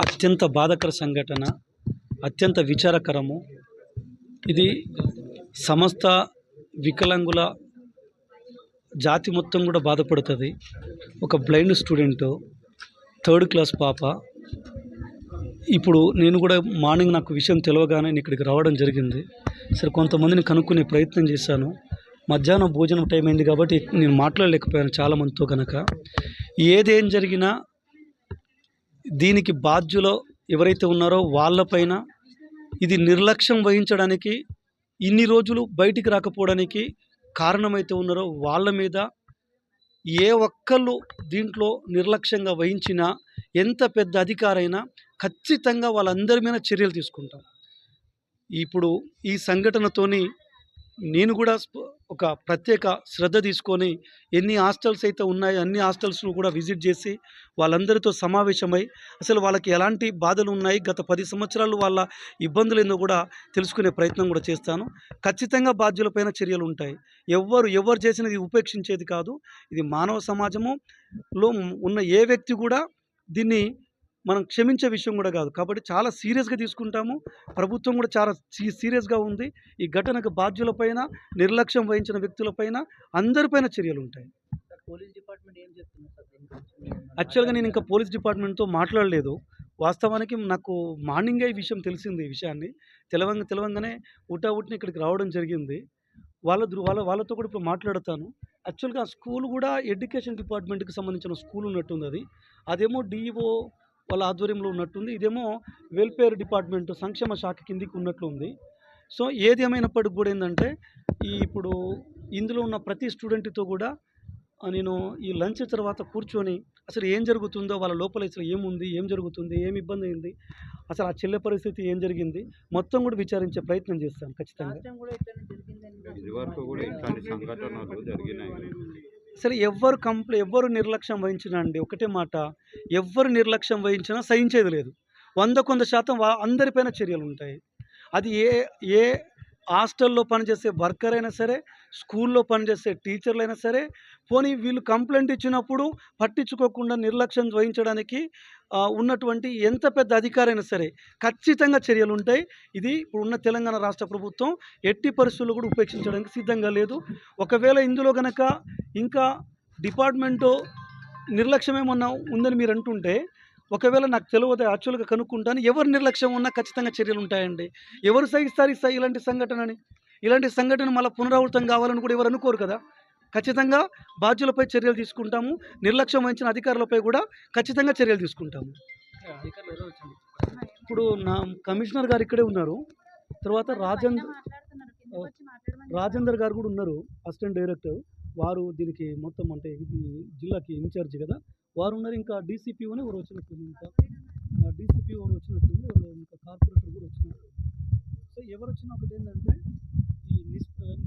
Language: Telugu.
అత్యంత బాధాకర సంఘటన అత్యంత విచారకరము. ఇది సమస్త వికలాంగుల జాతి మొత్తం కూడా బాధపడుతుంది. ఒక బ్లైండ్ స్టూడెంట్ థర్డ్ క్లాస్ పాప. ఇప్పుడు నేను కూడా మార్నింగ్ నాకు విషయం తెలియగానే నేను ఇక్కడికి రావడం జరిగింది. సరే కొంతమందిని కనుక్కునే ప్రయత్నం చేశాను. మధ్యాహ్నం భోజనం టైం అయింది కాబట్టి నేను మాట్లాడలేకపోయాను చాలా మందితో కనుక ఏదేం జరిగినా దీనికి బాధ్యులు ఎవరైతే ఉన్నారో వాళ్ళపైన ఇది నిర్లక్ష్యం వహించడానికి ఇన్ని రోజులు బయటికి రాకపోవడానికి కారణమైతే ఉన్నారో వాళ్ళ మీద ఏ ఒక్కళ్ళు దీంట్లో నిర్లక్ష్యంగా వహించినా ఎంత పెద్ద అధికారైనా ఖచ్చితంగా వాళ్ళందరి మీద చర్యలు తీసుకుంటాం. ఇప్పుడు ఈ సంఘటనతోని నేను కూడా ఒక ప్రత్యేక శ్రద్ధ తీసుకొని ఎన్ని హాస్టల్స్ అయితే ఉన్నాయో అన్ని హాస్టల్స్ను కూడా విజిట్ చేసి వాళ్ళందరితో సమావేశమై అసలు వాళ్ళకి ఎలాంటి బాధలు ఉన్నాయి గత పది సంవత్సరాలు వాళ్ళ ఇబ్బందులు ఏందో కూడా తెలుసుకునే ప్రయత్నం కూడా చేస్తాను. ఖచ్చితంగా బాధ్యులపైన చర్యలు ఉంటాయి. ఎవ్వరు ఎవరు చేసినది ఉపేక్షించేది కాదు. ఇది మానవ సమాజములో ఉన్న ఏ వ్యక్తి కూడా దీన్ని మనం క్షమించే విషయం కూడా కాదు. కాబట్టి చాలా సీరియస్గా తీసుకుంటాము. ప్రభుత్వం కూడా చాలా సీ సీరియస్గా ఉంది. ఈ ఘటనకు బాధ్యులపైన నిర్లక్ష్యం వహించిన వ్యక్తులపైన అందరిపైన చర్యలు ఉంటాయి. యాక్చువల్గా నేను ఇంకా పోలీస్ డిపార్ట్మెంట్తో మాట్లాడలేదు. వాస్తవానికి నాకు మార్నింగే ఈ విషయం తెలిసింది ఈ విషయాన్ని. తెలవంగ తెలవంగానే ఉటా ఉట్టిన ఇక్కడికి రావడం జరిగింది. వాళ్ళ దృ- వాళ్ళ వాళ్ళతో కూడా ఇప్పుడు మాట్లాడతాను. యాక్చువల్గా ఆ స్కూల్ కూడా ఎడ్యుకేషన్ డిపార్ట్మెంట్కి సంబంధించిన స్కూల్ ఉన్నట్టుంది అది. అదేమో డిఈఓ వాళ్ళ ఆధ్వర్యంలో ఉన్నట్టుంది. ఇదేమో వెల్ఫేర్ డిపార్ట్మెంట్ సంక్షేమ శాఖ కిందికి ఉన్నట్లు ఉంది సో ఏది ఏమైనప్పటికి కూడా ఏంటంటే ఈ ఇప్పుడు ఇందులో ఉన్న ప్రతి స్టూడెంట్తో కూడా నేను ఈ లంచ్ తర్వాత కూర్చొని అసలు ఏం జరుగుతుందో వాళ్ళ లోపల అసలు ఏముంది ఏం జరుగుతుంది ఏం ఇబ్బంది అయింది అసలు ఆ చెల్లె పరిస్థితి ఏం జరిగింది మొత్తం కూడా విచారించే ప్రయత్నం చేస్తాను ఖచ్చితంగా. లాస్ట్ టైం కూడా ఇట్లానే జరిగిందని ఇది వరకు కూడా ఇట్లాంటి సంఘటనలు జరిగినాయి. సరే ఎవ్వరు కంప్లై ఎవ్వరు నిర్లక్ష్యం వహించినా అండి ఒకటే మాట ఎవ్వరు నిర్లక్ష్యం వహించినా సహించేది లేదు. వంద కొంత శాతం అందరిపైన చర్యలు ఉంటాయి. అది ఏ ఏ హాస్టల్లో పనిచేసే వర్కర్ అయినా సరే స్కూల్లో పనిచేసే టీచర్లు అయినా సరే పోనీ వీళ్ళు కంప్లైంట్ ఇచ్చినప్పుడు పట్టించుకోకుండా నిర్లక్ష్యం వహించడానికి ఉన్నటువంటి ఎంత పెద్ద అధికారైనా సరే ఖచ్చితంగా చర్యలు ఉంటాయి. ఇది ఇప్పుడు ఉన్న తెలంగాణ రాష్ట్ర ప్రభుత్వం ఎట్టి పరిస్థితుల్లో కూడా ఉపేక్షించడానికి సిద్ధంగా లేదు. ఒకవేళ ఇందులో కనుక ఇంకా డిపార్ట్మెంటు నిర్లక్ష్యం ఏమన్నా ఉందని మీరు అంటుంటే ఒకవేళ నాకు తెలియదు యాక్చువల్గా కనుక్కుంటాను ఎవరు నిర్లక్ష్యం ఉన్నా ఖచ్చితంగా చర్యలు ఉంటాయండి. ఎవరు సహిస్తారు ఇలాంటి సంఘటనని? ఇలాంటి సంఘటన మళ్ళీ పునరావృతం కావాలని కూడా ఎవరు అనుకోరు కదా? ఖచ్చితంగా బాధ్యులపై చర్యలు తీసుకుంటాము నిర్లక్ష్యం వహించిన అధికారులపై కూడా ఖచ్చితంగా చర్యలు తీసుకుంటాము. అధికారులు ఎవరో వచ్చింది ఇప్పుడు నా కమిషనర్ గారు ఇక్కడే ఉన్నారు. తర్వాత రాజేంద్ర రాజేందర్ గారు కూడా ఉన్నారు అసిస్టెంట్ డైరెక్టర్. వారు దీనికి మొత్తం అంటే ఇది జిల్లాకి ఇన్ఛార్జ్ కదా. వారు ఉన్నారు ఇంకా డీసీపీ ఎవరు వచ్చినట్టుంది ఇంకా. డీసీపీ ఎవరు వచ్చినట్టుంది ఇంకా కార్పొరేటర్ కూడా వచ్చినట్టుంది సో ఎవరు వచ్చినా ఒకటి ఏంటంటే ఈ నిస్ ఏం